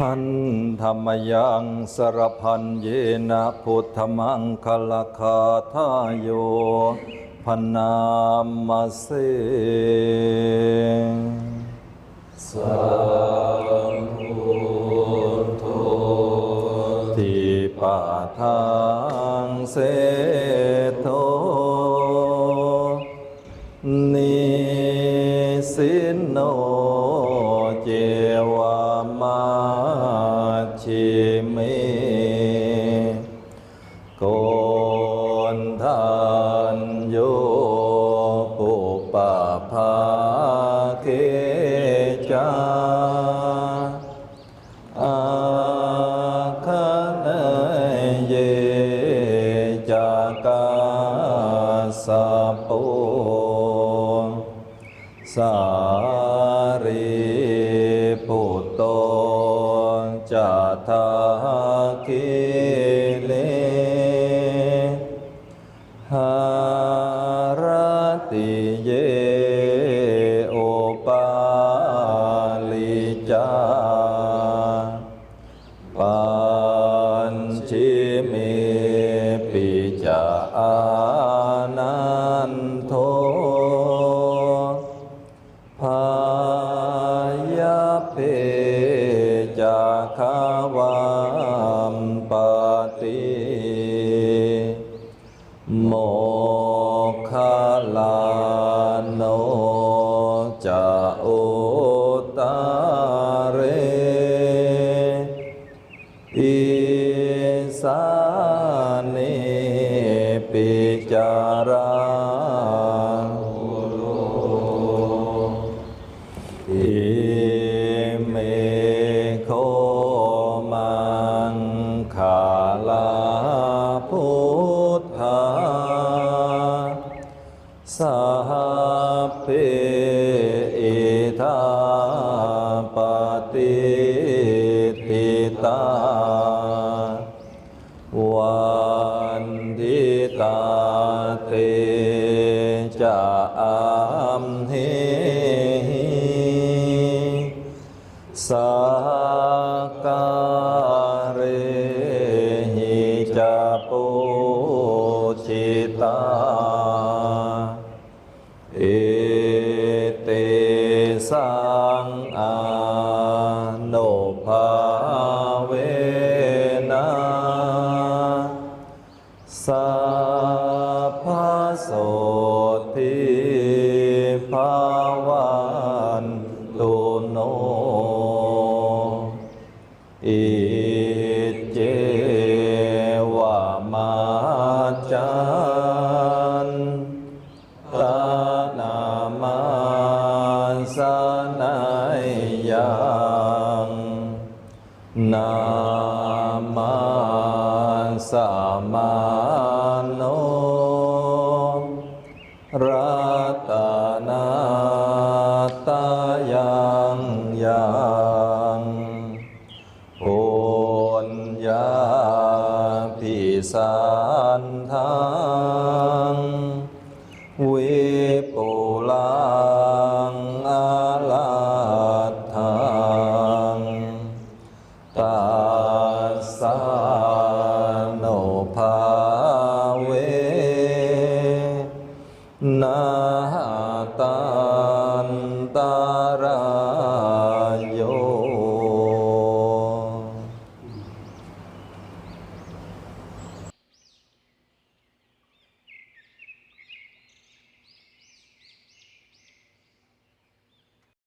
หันธรรมยังสรพันเยนะพุทธมังคลคาทายโยพนามมาเสสัมพุทโธทิปาทางเสโทนิสินโน มโกนทานโยปุปะภาเคจาอาคเนเยจากาสะโปสารี จา สัพเพอิทาปฏิทิตาวันทิตาเตจะอัมเหสักาเรหิจะปุชิตา อานุภาเวนะสัพพโสทิ นามาสามาโนรัตนาตายังยังโอนยาพิสัน ภาเวนาตันตา